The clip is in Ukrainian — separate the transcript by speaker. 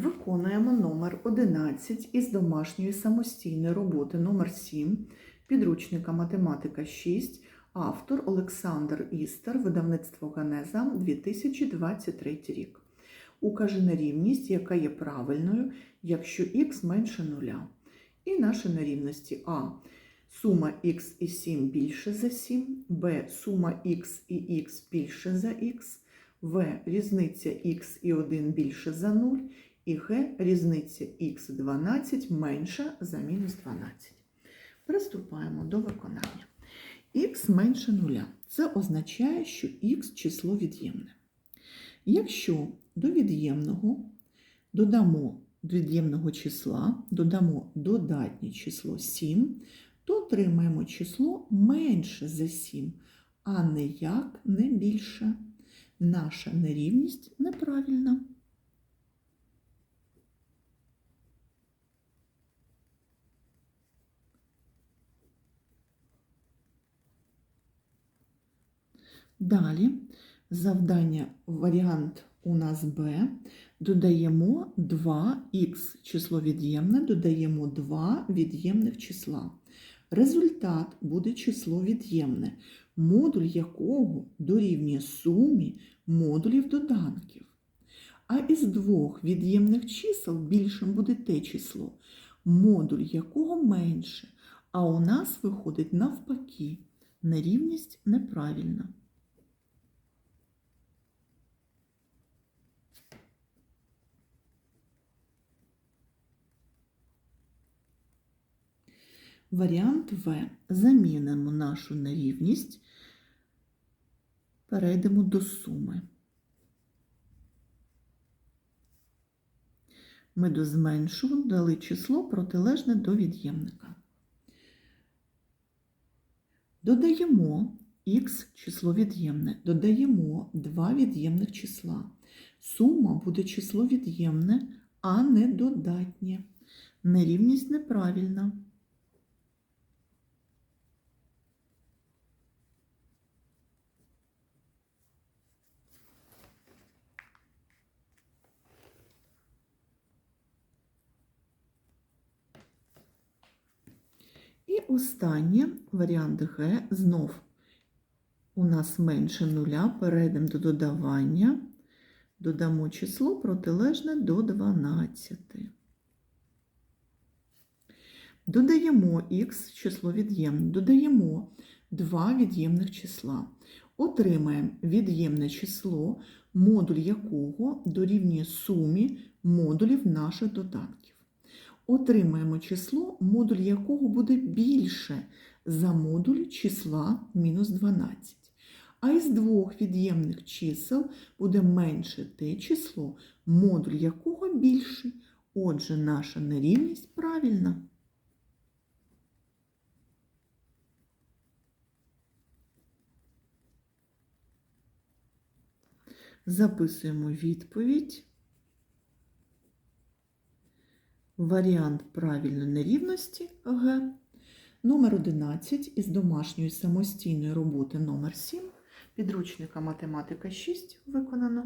Speaker 1: Виконуємо номер 11 із домашньої самостійної роботи номер 7 підручника математика 6, автор Олександр Істер, видавництво Ганеза 2023 рік. Укаже нерівність, яка є правильною, якщо х менше нуля. І наші нерівності А. Сума х і 7 більше за 7, Б. Сума х і х більше за х, В. Різниця х і 1 більше за 0, і Г. Різниця х12 менша за мінус 12. Приступаємо до виконання. Х менше нуля. Це означає, що х число від'ємне. Якщо до від'ємного додамо до від'ємного числа, додамо додатнє число 7, то отримаємо число менше за 7, а ніяк не більше. Наша нерівність неправильна. Далі завдання варіант у нас Б. Додаємо 2х число від'ємне, додаємо 2 від'ємних числа. Результат буде число від'ємне, модуль якого дорівнює сумі модулів доданків. А із двох від'ємних чисел більшим буде те число, модуль якого менше. А у нас виходить навпаки. Нерівність неправильна. Варіант В. Замінимо нашу нерівність, перейдемо до суми. Ми до зменшувань дали число протилежне до від'ємника. Додаємо х число від'ємне, додаємо два від'ємних числа. Сума буде число від'ємне, а не додатнє. Нерівність неправильна. І останнє варіант Г знов у нас менше нуля, перейдемо до додавання, додамо число протилежне до 12. Додаємо х число від'ємне, додаємо два від'ємних числа. Отримаємо від'ємне число, модуль якого дорівнює сумі модулів наших додатків отримаємо число, модуль якого буде більше за модуль числа мінус 12. А із двох від'ємних чисел буде менше те число, модуль якого більший. Отже, наша нерівність правильна. Записуємо відповідь. Варіант правильної нерівності Г. Номер 11 із домашньої самостійної роботи номер 7 підручника математика 6 виконано.